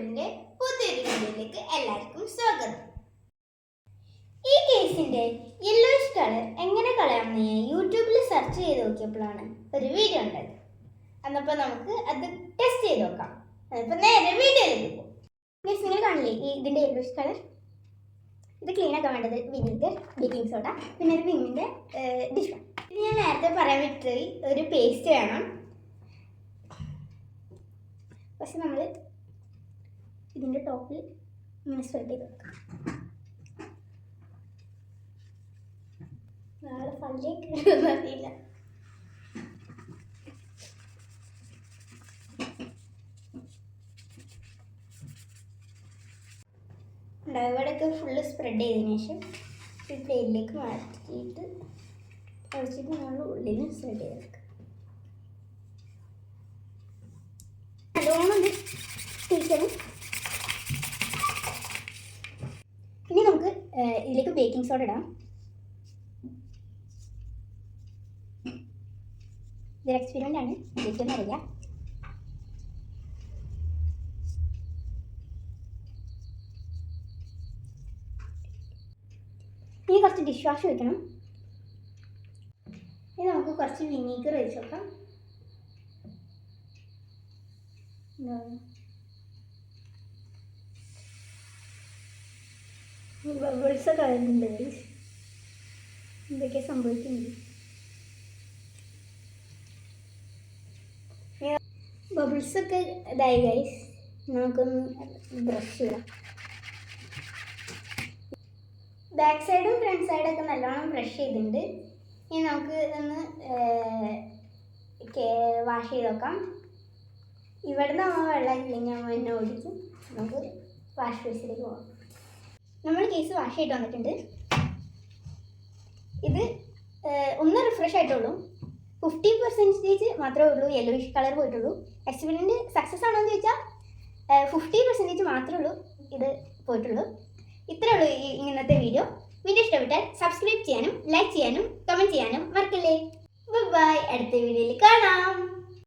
സ്കൂളിന്റെ പുതിയൊരു വീഡിയോയിലേക്ക് എല്ലാവർക്കും സ്വാഗതം. ഈ കേസിന്റെ യെല്ലോയിഷ് കളർ എങ്ങനെ കളയാമെന്ന് ഞാൻ യൂട്യൂബിൽ സെർച്ച് ചെയ്ത് നോക്കിയപ്പോഴാണ് ഒരു വീഡിയോ ഉണ്ടത് എന്നപ്പോൾ നമുക്ക് അത് ടെസ്റ്റ് ചെയ്ത് നോക്കാം. അതിപ്പോൾ നേരെ വീഡിയോയിലേക്ക് പോകും മീൻസ് നിങ്ങൾ കാണില്ലേ ഈ ഇതിന്റെ യെല്ലോയിഷ് കളർ ഇത് ക്ലീൻ ആക്കാൻ വേണ്ടത് വിനീഗർ ബേക്കിംഗ് സോഡ പിന്നെ ഒരു വിങ്ങിന്റെ ഡിഷ് ഇത് ഞാൻ നേരത്തെ പറയാൻ വിട്ടുപോയി ഒരു പേസ്റ്റ് വേണം. പക്ഷെ നമ്മൾ ഇതിന്റെ ടോപ്പിൽ ഇങ്ങനെ സ്പ്രെഡ് ചെയ്ത് വെക്കാം. നാളെ പള്ളിയിൽ കയറുമെന്ന് അറിയില്ല. ഇവിടെയൊക്കെ ഫുള്ള് സ്പ്രെഡ് ചെയ്തതിന് ശേഷം ഈ പ്ലേറ്റിലേക്ക് മാറ്റിയിട്ട് കുറച്ചിട്ട് നമ്മൾ ഉള്ളിൽ സ്പ്രെഡ് ചെയ്ത് ഇതിലേക്ക് ബേക്കിംഗ് സോഡ ഇടാം. ഇതൊരു എക്സ്പെരിമെന്റ് ആണ്. ബേക്കൊന്നും അറിയില്ല ഇനി കുറച്ച് ഡിഷ് വാഷ് വെക്കണം. ഇനി നമുക്ക് കുറച്ച് വിനീഗർ വെച്ച് വെക്കാം. ബബിൾസ് ഒക്കെ വരുന്നുണ്ട് guys. എന്തൊക്കെയാ സംഭവിക്കുന്നത്? ബബിൾസ് ഒക്കെ ഇതായി ഗൈസ് നമുക്കൊന്ന് ബ്രഷ് ചെയ്യാം ബാക്ക് സൈഡും ഫ്രണ്ട് സൈഡും ഒക്കെ നല്ലോണം ബ്രഷ് ചെയ്തിട്ടുണ്ട്. ഇനി നമുക്ക് ഒന്ന് വാഷ് ചെയ്ത് നോക്കാം. ഇവിടുന്ന് നമ്മൾ വെള്ളം ഇല്ലെങ്കിൽ നമ്മൾ എന്നെ ഓടിക്കും നമുക്ക് വാഷ് ബേസിലേക്ക് പോകാം നമ്മൾ കേസ് വാഷ് ചെയ്ത് വന്നിട്ടുണ്ട്. ഇത് ഒന്ന് റിഫ്രഷ് ആയിട്ടുള്ളൂ. ഫിഫ്റ്റി പെർസെന്റേജ് മാത്രമേ ഉള്ളൂ യെല്ലോയിഷ് കളർ പോയിട്ടുള്ളൂ. എക്സ്പെരിമെന്റ് സക്സസ് ആണോ എന്ന് ചോദിച്ചാൽ ഫിഫ്റ്റി പെർസെന്റേജ് മാത്രമേ ഉള്ളൂ ഇത് പോയിട്ടുള്ളൂ. ഇത്രേ ഉള്ളൂ ഈ ഇന്നത്തെ വീഡിയോ വീഡിയോ ഇഷ്ടപ്പെട്ടാൽ സബ്സ്ക്രൈബ് ചെയ്യാനും ലൈക്ക് ചെയ്യാനും കമന്റ് ചെയ്യാനും മറക്കല്ലേ. ബൈ അടുത്ത വീഡിയോയിൽ കാണാം.